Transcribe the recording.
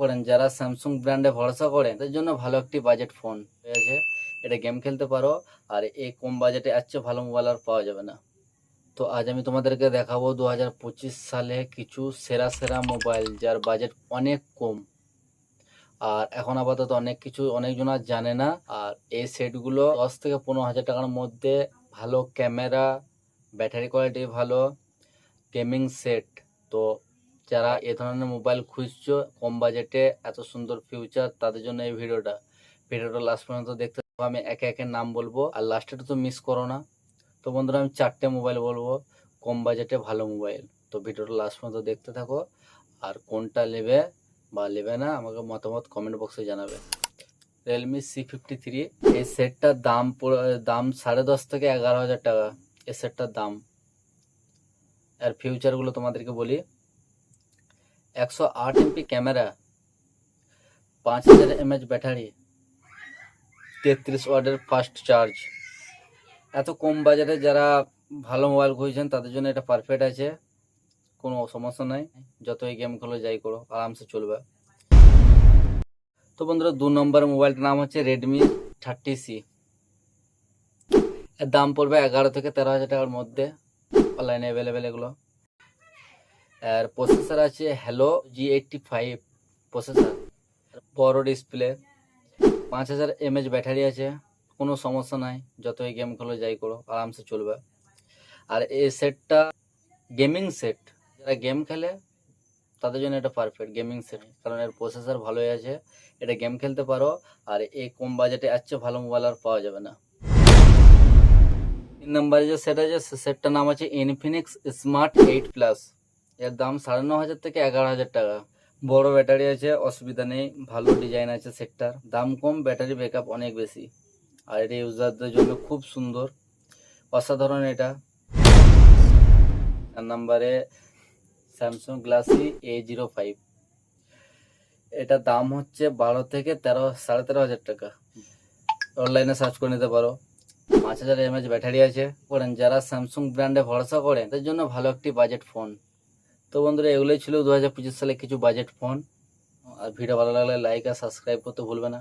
করেন, যারা স্যামসুং ব্র্যান্ডে ভরসা করেন, তাদের জন্য ভালো একটি বাজেট ফোন আছে এটা গেম খেলতে পারো, আর এই কম বাজেটে চেয়ে ভালো মোবাইল আর পাওয়া যাবে না। তো আজ আমি তোমাদেরকে দেখাবো দু হাজার পঁচিশ সালে কিছু সেরা সেরা মোবাইল যার বাজেট অনেক কম। আর এখন আপাতত অনেক কিছু অনেকজন আর জানে না, আর এই সেটগুলো দশ থেকে পনেরো হাজার টাকার মধ্যে ভালো ক্যামেরা ব্যাটারি কোয়ালিটি ভালো গেমিং সেট তো যারা এ ধরনের মোবাইল খুঁজছো, কম বাজেটে এত সুন্দর ফিউচার তাদের জন্য এই ভিডিওটা। ভিডিওটা লাস্ট পর্যন্ত দেখতে। আমি একে একে নাম বলব। আর লাস্টেটা তো মিস করো না। তো বন্ধুরা, আমি চারটে মোবাইল বলব। কম বাজেটে ভালো মোবাইল। তো ভিডিওটা লাস্ট পর্যন্ত দেখতে থাকো। আর কোনটা নেবে বা নেবে না, আমাকে মতামত কমেন্ট বক্সে জানাবে। রিয়েলমি সি ফিফটি থ্রি এই সেটটার দাম দাম সাড়ে দশ থেকে এগারো হাজার টাকা। এই সেটটার দাম। আর ফিউচারগুলো তোমাদেরকে বলি। একশো আট এমপি ক্যামেরা পাঁচ হাজার এমএচ ব্যাটারি তেত্রিশ ওয়াটের ফাস্ট চার্জ এত কম বাজারে যারা ভালো মোবাইল খুঁজছেন, তাদের জন্য এটা পারফেক্ট আছে। কোনো সমস্যা নাই। যতই গেম খেলো, যাই করো, আরামসে চলবে। তো বন্ধুরা, দু নম্বর মোবাইলটার নাম হচ্ছে রেডমি থার্টি সি এর দাম পড়বে এগারো থেকে তেরো হাজার টাকার মধ্যে অনলাইনে অ্যাভেলেবেল এগুলো। আর প্রসেসর আছে Helio G eighty five processor বড় ডিসপ্লে পাঁচ হাজার এমএচ ব্যাটারি আছে, কোনো সমস্যা নাই, যতই গেম খেলো যাই করো, আরামসে চলবে। আর এই সেটটা গেমিং সেট যারা গেম খেলে, তাদের জন্য এটা পারফেক্ট গেমিং সেট কারণ এর প্রসেসর ভালোই আছে, এটা গেম খেলতে পারো, আর এই কম বাজেটে এর চেয়ে ভালো মোবাইল আর পাওয়া যাবে না। তিন নম্বরে যে সেট আছে, সে সেটটার নাম আছে ইনফিনিক্স স্মার্ট এইট প্লাস এর দাম সাড়ে ন হাজার থেকে এগারো হাজার টাকা। বড় ব্যাটারি আছে, অসুবিধা নেই, ভালো ডিজাইন আছে সেটটার। দাম কম, ব্যাটারি ব্যাকআপ অনেক বেশি। আর এটা ইউজারদের জন্য খুব সুন্দর। অসাধারণ এটা। চার নম্বরে Samsung Galaxy A zero five এটা দাম হচ্ছে বারো থেকে তেরো, সাড়ে তেরো হাজার টাকা। অনলাইনে সার্চ করে নিতে পারো। পাঁচ হাজার এমএচ ব্যাটারি আছে। করেন যারা স্যামসুং ব্র্যান্ডে ভরসা করেন তাদের জন্য ভালো একটি বাজেট ফোন তো বন্ধুরা, এগুলোই ছিল দু হাজার পঁচিশ সালে কিছু বাজেট ফোন আর ভিডিও ভালো লাগলে লাইক আর সাবস্ক্রাইব করতে ভুলবে না।